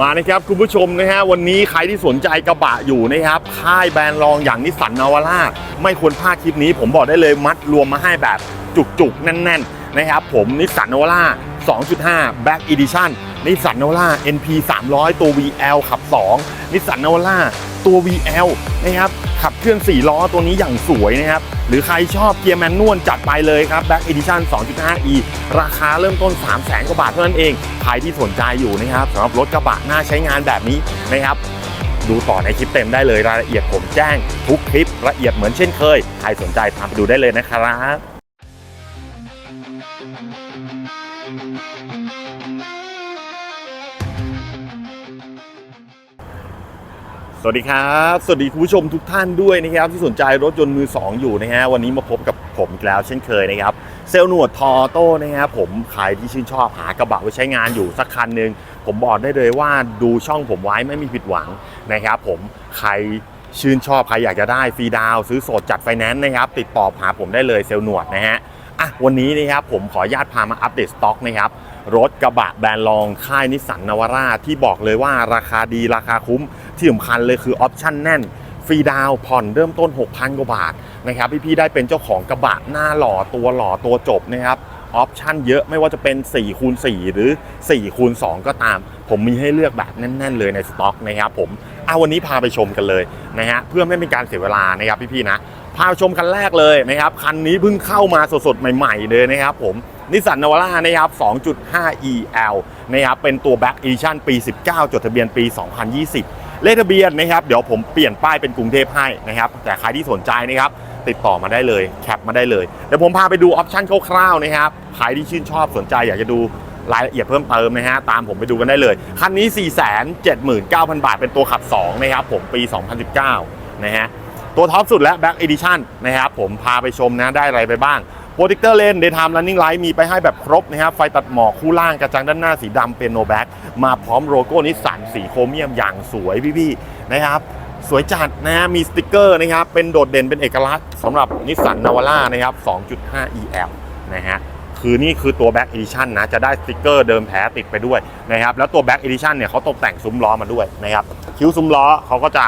มานะครับคุณผู้ชมนะฮะวันนี้ใครที่สนใจกระบะอยู่นะครับค่ายแบรนด์รองอย่างนิสสันนาวาร่าไม่ควรพลาดคลิปนี้ ผมบอกได้เลยมัดรวมมาให้แบบจุกๆ แน่น ๆ นะครับผมนิสสันนาวาร่า2.5 Black Edition นิสสันโนาวาร่า NP 300 ตัว VL ขับ 2นิสสันโนาวาร่าตัว VL นะครับขับเคลื่อน 4 ล้อตัวนี้อย่างสวยนะครับ หรือใครชอบเกียร์แมนนวลจัดไปเลยครับ Back Edition 2.5e ราคาเริ่มต้น 3 0 0 0 0 0กว่าบาทเท่านั้นเอง ใครที่สนใจอยู่นะครับสำหรับรถกระบะหน่าใช้งานแบบนี้นะครับ ดูต่อในคลิปเต็มได้เลยรายละเอียดผมแจ้ง ทุกคลิปละเอียดเหมือนเช่นเคย ใครสนใจตามไปดูได้เลยนะครับ สวัสดีครับ สวัสดีคุณผู้ชมทุกท่านด้วยนะครับ ที่สนใจรถยนต์มือ 2 อยู่นะฮะวันนี้มาพบกับผมอีกแล้วเช่นเคยนะครับ เซลล์หนวดทอโต้นะครับผมใครที่ชื่นชอบหากระบะไว้ใช้งานอยู่สักคันหนึ่งผมบอกได้เลยว่าดูช่องผมไว้ไม่มีผิดหวังนะครับ ผมใครชื่นชอบใครอยากจะได้ฟรีดาว ซื้อสดจัดไฟแนนซ์นะครับ ติดต่อหาผมได้เลยเซลล์หนวดนะฮะอะวันนี้นะครับผมขออนุญาตพามาอัปเดตสต็อกนะครับ รถกระบะแบรนด์รองค่ายนิสสันนวาร่าที่บอกเลยว่าราคาดีราคาคุ้ม ที่สำคัญเลยคือออปชั่นแน่น ฟรีดาวน์ผ่อนเริ่มต้น 6,000 กว่าบาทนะครับพี่ๆได้เป็นเจ้าของกระบะหน้าหล่อตัวหล่อตัวจบนะครับออปชั่นเยอะไม่ว่าจะเป็น4คูณ4หรือ4คูณ2ก็ตาม ผมมีให้เลือกแบบแน่น ๆ เลยในสต็อกนะครับผมเอาวันนี้พาไปชมกันเลยนะฮะเพื่อไม่เป็นการเสียเวลานะครับพี่ๆนะพาชมคันแรกเลยนะครับคันนี้เพิ่งเข้ามาสดๆใหม่ ๆ เลยนะครับผม นิสสันนวาร่านะครับ 2.5 EL นะครับ เป็นตัว Black Edition ปี 19 จดทะเบียนปี 2020 เลขทะเบียนนะครับ เดี๋ยวผมเปลี่ยนป้ายเป็นกรุงเทพให้นะครับ แต่ใครที่สนใจนะครับ ติดต่อมาได้เลย แคปมาได้เลย เดี๋ยวผมพาไปดูออปชั่นคร่าวๆนะครับ ใครที่ชื่นชอบสนใจอยากจะดูรายละเอียดเพิ่มเติมนะฮะ ตามผมไปดูกันได้เลย คันนี้ 479,000 บาท เป็นตัวขับ 2 นะครับ ผมปี 2019 นะฮะ ตัวท็อปสุดและ Black Edition นะครับ ผมพาไปชมนะ ได้อะไรไปบ้าง โปรเจคเตอร์เลน Daytime Running Light มีไปให้แบบครบนะครับไฟตัดหมอกคู่ล่างกระจังด้านหน้าสีดำเป็นโนแบ็กมาพร้อมโลโก้นิสสันสีโครเมียมอย่างสวยพี่ๆนะครับสวยจัดนะฮะมีสติกเกอร์นะครับเป็นโดดเด่นเป็นเอกลักษณ์สำหรับนิสสันนาวาร่านะครับ 2.5 EL นะฮะคือนี่คือตัว Black Edition นะ จะได้สติกเกอร์เดิมแท้ติดไปด้วยนะครับ แล้วตัว Black Edition เนี่ยเขาตกแต่งซุ้มล้อมาด้วยนะครับ คิ้วซุ้มล้อเขาก็จะ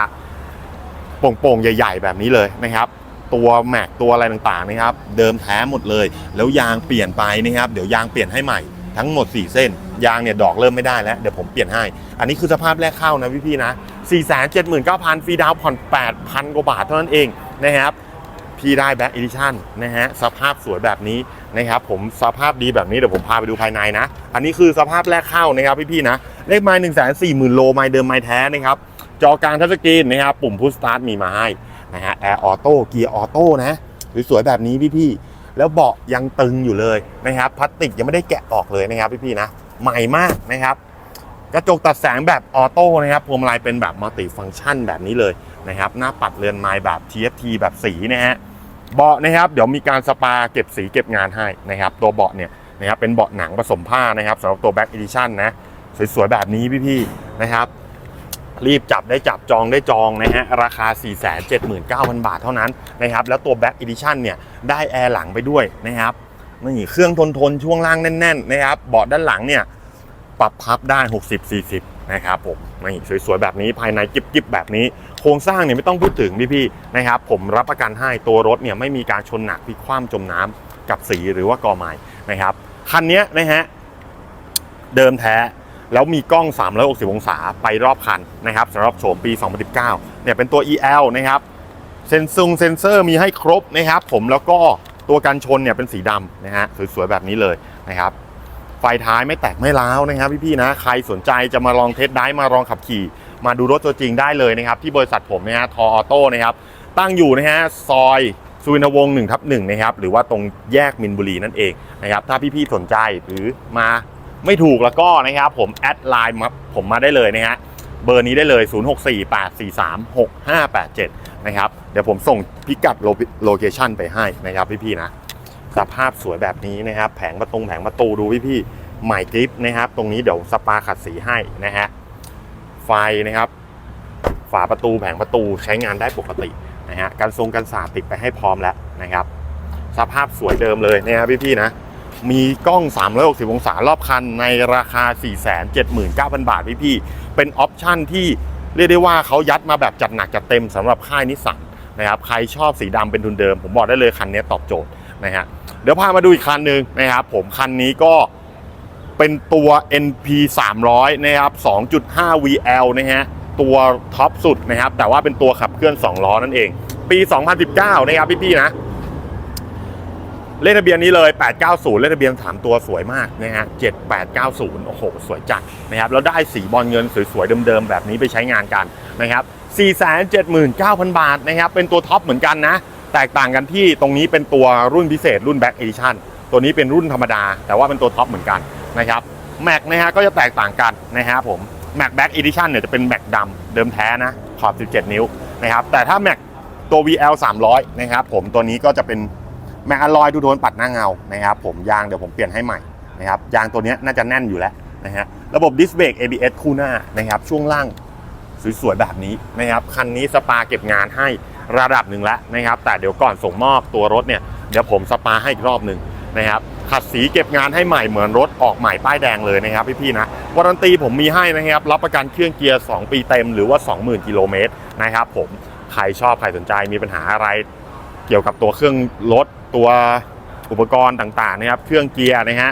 โป่งๆ ใหญ่ ๆ แบบนี้เลยนะครับ ตัวแม็กตัวอะไรต่างๆนะครับ เดิมแท้หมดเลย แล้วยางเปลี่ยนไปนะครับ เดี๋ยวยางเปลี่ยนให้ใหม่ทั้งหมด 4 เส้น ยางเนี่ยดอกเริ่มไม่ได้แล้ว เดี๋ยวผมเปลี่ยนให้ อันนี้คือสภาพแรกเข้านะพี่ๆนะ 479,000 ฟรีดาวน์ผ่อน 8,000 กว่าบาทเท่านั้นเองนะครับ พี่ได้แบ็ k อีดิชั่นนะฮะ สภาพสวยแบบนี้นะครับ ผมสภาพดีแบบนี้ เดี๋ยวผมพาไปดูภายในนะ อันนี้คือสภาพแรกเข้านะครับพี่ๆนะ เลขไม้หนึ่งแสนสี่หมื่นโลไม้เดิมไม้แท้นะครับ จอกลางทัชสกรีนนะครับ ปุ่มพุชสตาร์ทมีมาให้ นะฮะแอร์ออโต้เกียร์ออโต้นะสวยๆแบบนี้พี่ๆแล้วเบาะยังตึงอยู่เลยนะครับพลาสติกยังไม่ได้แกะออกเลยนะครับพี่ๆนะใหม่มากนะครับกระจกตัดแสงแบบออโต้นะครับพวงมาลัยเป็นแบบมัลติฟังก์ชันแบบนี้เลยนะครับหน้าปัดเรือนไม้แบบ TFT แบบสีนะฮะเบาะนะครับเดี๋ยวมีการสปาเก็บสีเก็บงานให้นะครับตัวเบาะเนี่ยนะครับเป็นเบาะหนังผสมผ้านะครับสำหรับตัว Black Edition นะสวยๆแบบนี้พี่ๆนะครับ รีบจับได้จับจองได้จองนะฮะ ราคา 479,000 บาทเท่านั้นนะครับ แล้วตัว Back Edition เนี่ย ได้แอร์หลังไปด้วยนะครับนี่เครื่องทนทนช่วงล่างแน่นๆนะครับเบาะด้านหลังเนี่ย ปรับพับได้ 60 40 นะครับผมนี่สวยๆ แบบนี้ภายในจิบๆ แบบนี้ โครงสร้างเนี่ยไม่ต้องพูดถึงพี่ๆนะครับ ผมรับประกันให้ตัวรถเนี่ยไม่มีการชนหนักพลิกคว่ำจมน้ำกับสีหรือว่ากอไม้นะครับคันนี้นะฮะเดิมแท้ แล้วมีกล้อง 360 องศาไปรอบคันนะครับสำหรับโฉมปี 2019 เนี่ยเป็นตัว EL นะครับ เซนซุงเซนเซอร์มีให้ครบนะครับ ผมแล้วก็ตัวกันชนเนี่ยเป็นสีดำนะฮะสวยๆ แบบนี้เลยนะครับ ไฟท้ายไม่แตกไม่ร้าวนะครับพี่ๆนะใครสนใจจะมาลองเทสได้มาลองขับขี่ มาดูรถตัวจริงได้เลยนะครับ ที่บริษัทผมนะฮะทอออโต้นะครับตั้งอยู่นะฮะซอยสุวินทวงศ์1ทับ1นะครับหรือว่าตรงแยกมินบุรีนั่นเองนะครับถ้าพี่ๆสนใจหรือมา ไม่ถูกแล้วก็นะครับผมแอดไลน์มาผมมาได้เลยนะฮะเบอร์นี้ได้เลย 0648436587 นะครับ เดี๋ยวผมส่งพิกัดโลเคชันไปให้นะครับพี่ๆนะสภาพสวยแบบนี้นะครับ แผงประตูแผงประตูดูพี่ๆใหม่กริปนะครับ ตรงนี้เดี๋ยวสปาขัดสีให้นะฮะไฟนะครับ ฝาประตูแผงประตูใช้งานได้ปกตินะฮะการทรงกันสาดติดไปให้พร้อมแล้วนะครับ สภาพสวยเดิมเลยนะครับพี่ๆนะ มีกล้อง 360 องศารอบคันในราคา 479,000 บาทพี่ๆเป็นออปชันที่เรียกได้ว่าเขายัดมาแบบจัดหนักจัดเต็มสำหรับค่ายนิสสันนะครับใครชอบสีดำเป็นทุนเดิม ผมบอกได้เลยคันนี้ตอบโจทย์นะฮะเดี๋ยวพามาดูอีกคันหนึ่งนะครับผมคันนี้ก็เป็นตัว NP 300นะครับ 2.5 VL นะฮะตัวท็อปสุดนะครับแต่ว่าเป็นตัวขับเคลื่อน 2 ล้อนั่นเอง ปี 2019 นะครับพี่ๆนะ เลขทะเบียนนี้เลย 890 เลขทะเบียน 3 ตัวสวยมากนะฮะ 7890 โอ้โห สวยจัดนะครับ แล้วได้สีบอลเงินสวยๆ เดิมๆ แบบนี้ไปใช้งานกันนะครับ 479,000 บาทนะครับ เป็นตัวท็อปเหมือนกันนะ แตกต่างกันที่ตรงนี้เป็นตัวรุ่นพิเศษรุ่น Back Edition ตัวนี้เป็นรุ่นธรรมดา แต่ว่าเป็นตัวท็อปเหมือนกันนะครับ แม็กนะฮะ ก็จะแตกต่างกันนะฮะผมแม็ก Back Edition เนี่ยจะเป็นแม็กดำเดิมแท้นะ ขอบ 17 นิ้วนะครับ แต่ถ้าแม็กตัว VL 300 นะครับผม ตัวนี้ก็จะเป็น แม็กอลอยดูโดนปัดหน้าเงานะครับผมยางเดี๋ยวผมเปลี่ยนให้ใหม่นะครับยางตัวนี้น่าจะแน่นอยู่แล้วนะฮะระบบดิสเบรก ABS คู่หน้านะครับช่วงล่างสวยๆแบบนี้นะครับคันนี้สปาเก็บงานให้ระดับหนึ่งแล้วนะครับ แต่เดี๋ยวก่อนส่งมอบตัวรถเนี่ยเดี๋ยวผมสปาให้อีกรอบหนึ่งนะครับขัดสีเก็บงานให้ใหม่เหมือนรถออกใหม่ป้ายแดงเลยนะครับพี่ๆนะวารันตีผมมีให้นะครับรับประกันเครื่องเกียร์ 2 ปีเต็มหรือว่า 20,000 กิโลเมตรนะครับผมใครชอบใครสนใจมีปัญหาอะไรเกี่ยวกับตัวเครื่องรถ ตัวอุปกรณ์ต่างๆนะครับ เครื่องเกียร์นะฮะ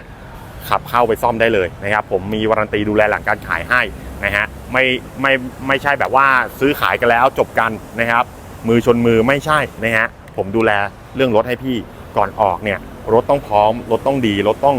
ขับเข้าไปซ่อมได้เลยนะครับ ผมมีวารันตีดูแลหลังการขายให้นะฮะ ไม่ไม่ไม่ใช่แบบว่าซื้อขายกันแล้วจบกันนะครับ มือชนมือไม่ใช่นะฮะ ผมดูแลเรื่องรถให้พี่ก่อนออกเนี่ย รถต้องพร้อม รถต้องดี รถต้อง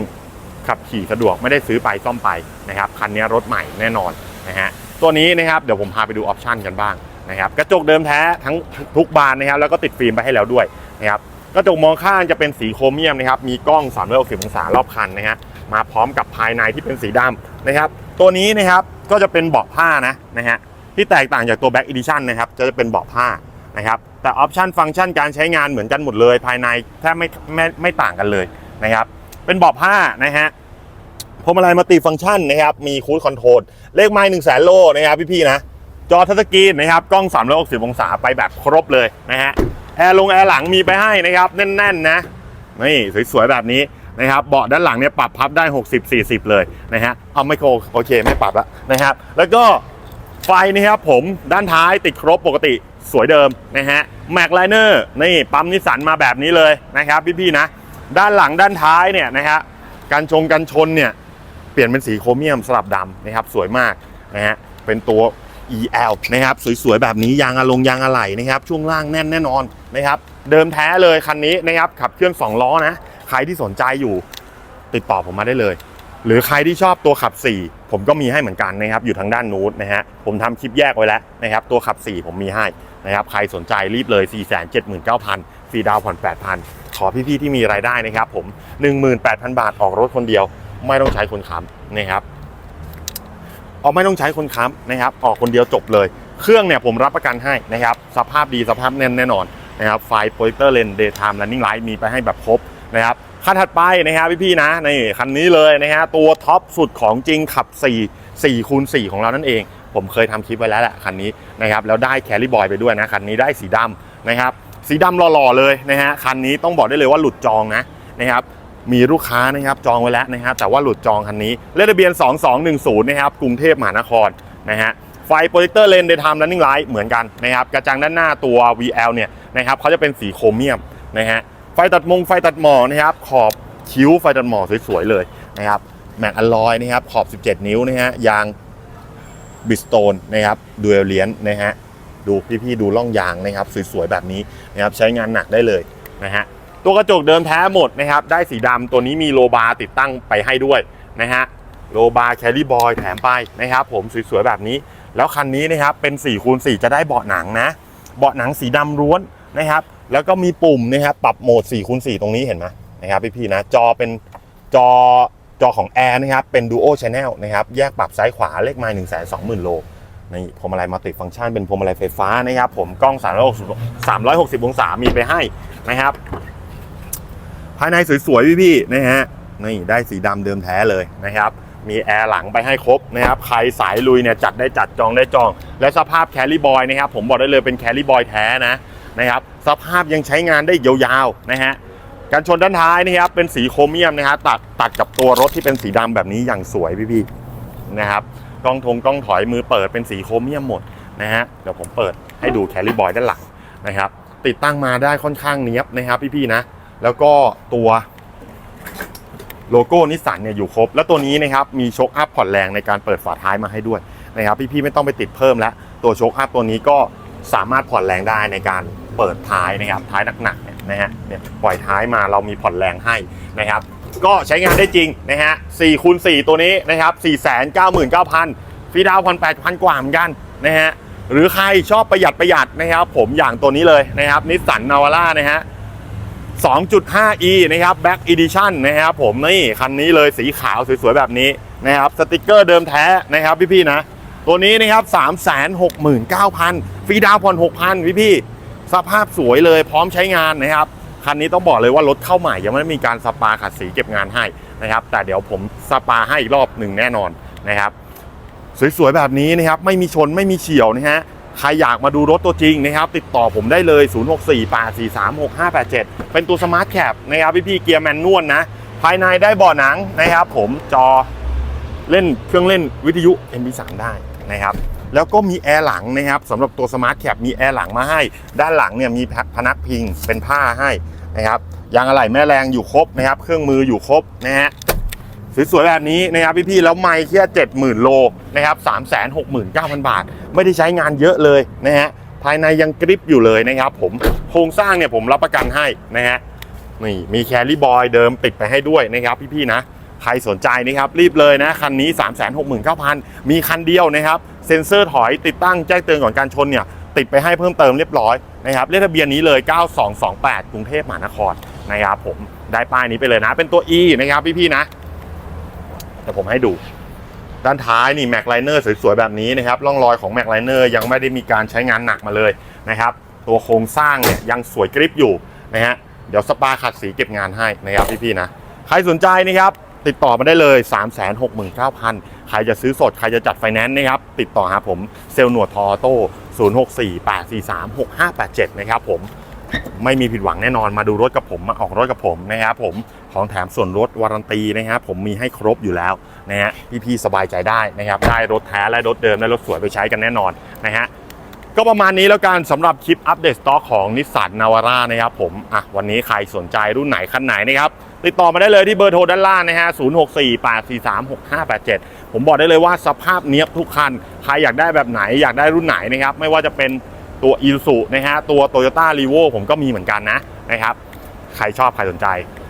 ขับขี่สะดวกไม่ได้ซื้อไปซ่อมไปนะครับ คันนี้รถใหม่แน่นอนนะฮะ ตัวนี้นะครับเดี๋ยวผมพาไปดูออปชันกันบ้างนะครับกระจกเดิมแท้ทั้งทุกบานนะครับแล้วก็ติดฟิล์มไปให้แล้วด้วยนะครับ กระจกมองข้างจะเป็นสีโครเมียมนะครับ มีกล้อง 360 องศารอบคันนะฮะ มาพร้อมกับภายในที่เป็นสีดำนะครับ ตัวนี้นะครับก็จะเป็นเบาะผ้านะนะฮะ ที่แตกต่างจากตัว Back Edition นะครับ จะเป็นเบาะผ้านะครับ แต่ออปชันฟังก์ชันการใช้งานเหมือนกันหมดเลย ภายในแทบไม่ไม่ไม่ต่างกันเลยนะครับ เป็นเบาะผ้านะฮะพวงมาลัยมัลติฟังก์ชันนะครับ มีคูดคอนโทรล เลขไม้หนึ่งแสนโลนะครับพี่ๆนะ จอทัชสกรีนนะครับ กล้อง360องศาไปแบบครบเลยนะฮะ แอร์ลงแอร์หลังมีไปให้นะครับแน่นๆนะนี่สวยๆแบบนี้นะครับเบาะด้านหลังเนี่ยปรับพับได้ 60 40 เลยนะฮะเอาไม่โคโอเคไม่ปรับแล้วนะครับ แล้วก็ไฟนะครับผมด้านท้ายติดครบปกติสวยเดิมนะฮะแม็กไลเนอร์นี่ปั๊มนิสสันมาแบบนี้เลยนะครับพี่ๆนะ ด้านหลังด้านท้ายเนี่ยนะฮะการชงกันชนเนี่ยเปลี่ยนเป็นสีโครเมียมสลับดำนะครับสวยมากนะฮะเป็นตัว EL นะครับสวยๆแบบนี้ยางอะลงยางอะไหล่นะครับช่วงล่างแน่นแน่นอนนะครับเดิมแท้เลยคันนี้นะครับขับเคลื่อน2ล้อนะใครที่สนใจอยู่ติดต่อผมมาได้เลย หรือใครที่ชอบตัวขับ 4 ผมก็มีให้เหมือนกันนะครับอยู่ทางด้านนู้นนะฮะผมทำคลิปแยกไว้แล้วนะครับตัวขับ 4 ผมมีให้นะครับใครสนใจรีบเลย 4 7 9 0 0 0ฟรีดาวน์ผ่อน8,000 ขอพี่ๆที่มีรายได้นะครับผม 18,000 บาทออกรถคนเดียว ไม่ต้องใช้คนค้ำนะครับ ออกไม่ต้องใช้คนค้ำนะครับ ออกคนเดียวจบเลย เครื่องเนี่ยผมรับประกันให้นะครับ สภาพดีสภาพแน่นแน่นอนนะครับ ไฟโปรเจคเตอร์เลน daytime running light มีไปให้แบบครบนะครับคันถัดไปนะครับพี่ๆนะนี่คันนี้เลยนะฮะตัวท็อปสุดของจริงขับ 4 4คูณ4ของเรานั่นเอง ผมเคยทำคลิปไว้แล้วแหละคันนี้นะครับแล้วได้แคลิบอยไปด้วยนะคันนี้ได้สีดำนะครับสีดำหล่อๆเลยนะฮะคันนี้ต้องบอกได้เลยว่าหลุดจองนะนะครับ มีลูกค้านะครับจองไว้แล้วนะครับแต่ว่าหลุดจองคันนี้เลขทะเบียน 2210 นะครับกรุงเทพมหานครนะฮะไฟโปรเจคเตอร์เลนเดย์ไทม์ running light เหมือนกันนะครับกระจังด้านหน้าตัว VL เนี่ยนะครับเขาจะเป็นสีโครเมียมนะฮะไฟตัดมงไฟตัดหมอกนะครับขอบคิ้วไฟตัดหมอกสวยๆเลยนะครับแม็กอลลอยนะครับขอบ 17 นิ้วนะฮะยางบิสโตนนะครับดูเอลเลียนนะฮะดูพี่ๆดูล่องยางนะครับสวยๆแบบนี้นะครับใช้งานหนักได้เลยนะฮะ ตัวกระจกเดิมแท้หมดนะครับ ได้สีดำตัวนี้มีโลบาร์ติดตั้งไปให้ด้วยนะฮะโลบาร์แครี่บอยแถมไปนะครับผมสวยๆแบบนี้ แล้วคันนี้นะครับเป็น4คูณ4จะได้เบาะหนังนะ เบาะหนังสีดำล้วนนะครับ แล้วก็มีปุ่มนะครับปรับโหมด4คูณ4ตรงนี้เห็นไหมนะครับพี่ๆนะจอเป็นจอจอของแอร์นะครับเป็น Duo Channel นะครับแยกปรับซ้ายขวาเลขไมล์1 2 0 0 0 0โลนี่พวงมาลัยมัลติฟังก์ชันเป็นพวงมาลัยไฟฟ้านะครับผมกล้อง 360 360 องศามีไปให้นะครับายในสวยๆพี่ๆนะฮะนี่ได้สีดำเดิมแท้เลยนะครับ มีแอร์หลังไปให้ครบนะครับ ใครสายลุยเนี่ยจัดได้จัดจองได้จอง และสภาพแคลิบอยนะครับ ผมบอกได้เลยเป็นแคลิบอยแท้นะนะครับ สภาพยังใช้งานได้ยาวๆนะฮะการชนด้านท้ายนะครับเป็นสีโครเมียมนะครับตัดตัดกับตัวรถที่เป็นสีดำแบบนี้อย่างสวยพี่ๆนะครับกล้องทงกล้องถอยมือเปิดเป็นสีโครเมียมหมดนะฮะเดี๋ยวผมเปิดให้ดูแคลิบอยด้านหลังนะครับ ติดตั้งมาได้ค่อนข้างเนี้ยบนะครับพี่ๆนะ แล้วก็ตัวโลโก้นิสสันเนี่ยอยู่ครบ แล้วตัวนี้นะครับมีโชคอัพผ่อนแรงในการเปิดฝาท้ายมาให้ด้วยนะครับพี่ๆไม่ต้องไปติดเพิ่มแล้ว ตัวโชคอัพตัวนี้ก็สามารถผ่อนแรงได้ในการเปิดท้ายนะครับท้ายหนักๆเนี่ยนะฮะเนี่ยปล่อยท้ายมาเรามีผ่อนแรงให้นะครับ ก็ใช้งานได้จริงนะฮะ4คูณ4ตัวนี้นะครับ4 9 9 0 0 0ฟรีดาวน์พันแปดพันกว่าเหมือนกันนะฮะหรือใครชอบประหยัดประหยัดนะครับผมอย่างตัวนี้เลยนะครับนิสสันนาวาร่านะฮะ 2.5e นะครับ Back Edition นะครับผมนี่คันนี้เลยสีขาวสวยๆแบบนี้นะครับสติกเกอร์เดิมแท้นะครับพี่ๆนะ ตัวนี้นะครับ369,000ฟรีดาวน์ผ่อน6,000 พี่ๆสภาพสวยเลยพร้อมใช้งานนะครับ คันนี้ต้องบอกเลยว่ารถเข้าใหม่ยังไม่ได้มีการสปาขัดสีเก็บงานให้นะครับ แต่เดี๋ยวผมสปาให้อีกรอบหนึ่งแน่นอนนะครับ สวยๆแบบนี้นะครับไม่มีชนไม่มีเฉียวนะฮะ ใครอยากมาดูรถตัวจริงนะครับ ติดต่อผมได้เลย 0648436587 เป็นตัวสมาร์ทแคปนะครับพี่ๆเกียร์แมนนวลนะ ภายในได้เบาะหนังนะครับ ผมจอเล่นเครื่องเล่นวิทยุ MP3 ได้นะครับแล้วก็มีแอร์หลังนะครับสำหรับตัวสมาร์ทแคปมีแอร์หลังมาให้ ด้านหลังเนี่ยมีพนักพิงเป็นผ้าให้นะครับยางอะไหล่แม่แรงอยู่ครบนะครับ เครื่องมืออยู่ครบนะฮะ สวยๆแบบนี้นะครับพี่ๆแล้วไม่แค่เจ็ดหมื่นโลนะครับสามแสนหกหมื่นเก้าพันบาท ไม่ได้ใช้งานเยอะเลยนะฮะภายในยังกริปอยู่เลยนะครับผมโครงสร้างเนี่ยผมรับประกันให้นะฮะนี่มีแคลรี่บอยเดิมติดไปให้ด้วยนะครับพี่ๆนะใครสนใจนะครับรีบเลยนะ คันนี้ 3 6 9 0 0 0 มีคันเดียวนะครับ เซ็นเซอร์ถอยติดตั้งแจ้งเตือนก่อนการชนเนี่ยติดไปให้เพิ่มเติมเรียบร้อยนะครับเลขทะเบียนนี้เลย 9228 กรุงเทพมหานครนะครับผมได้ป้ายนี้ไปเลยนะ เป็นตัว E นะครับพี่ๆนะ เดี๋ยวผมให้ดู ด้านท้ายนี่แม็กไลเนอร์สวยๆ แบบนี้นะครับร่องรอยของแม็กไลเนอร์ยังไม่ได้มีการใช้งานหนักมาเลยนะครับตัวโครงสร้างเนี่ยยังสวยกริปอยู่นะฮะเดี๋ยวสปาขัดสีเก็บงานให้นะครับพี่ๆนะใครสนใจนะครับติดต่อมาได้เลย 3 6 9 0 0 0 ใครจะซื้อสด ใครจะจัดไฟแนนซ์นะครับ ติดต่อหาผมเซลล์หนวดทอโต้ 0648436587 นะครับผม ไม่มีผิดหวังแน่นอนมาดูรถกับผมมาออกรถกับผมนะครับผมของแถมส่วนลดวารันตีนะครับผมมีให้ครบอยู่แล้วนะฮะพี่ๆสบายใจได้นะครับได้รถแท้และรถเดิมและรถสวยไปใช้กันแน่นอนนะฮะก็ประมาณนี้แล้วกันสำหรับคลิปอัปเดตสต็อกของนิสสันนาวาร่านะครับผมอะวันนี้ใครสนใจรุ่นไหนคันไหนนะครับติดต่อมาได้เลยที่เบอร์โทรด้านล่างนะฮะ 0648436587 ผมบอกได้เลยว่าสภาพเนี้ยบทุกคัน ใครอยากได้แบบไหนอยากได้รุ่นไหนนะครับ ไม่ว่าจะเป็น ตัวอีซูนะฮะตัว Toyota r e v o ผมก็มีเหมือนกันนะนะครับใครชอบใครสนใจ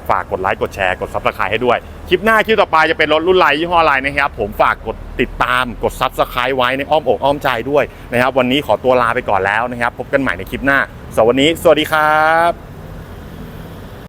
ฝากกดไลค์กดแชร์กดซับสไครต์ให้ด้วย คลิปหน้าคลิปต่อไปจะเป็นรถรุ่นไรยี่ห้ออะไรนะครับ ผมฝากกดติดตามกดซับสไครต์ไว้ในอ้อมอกอ้อมใจด้วยนะครับ วันนี้ขอตัวลาไปก่อนแล้วนะครับ พบกันใหม่ในคลิปหน้าสวันนี้สวัสดีครับ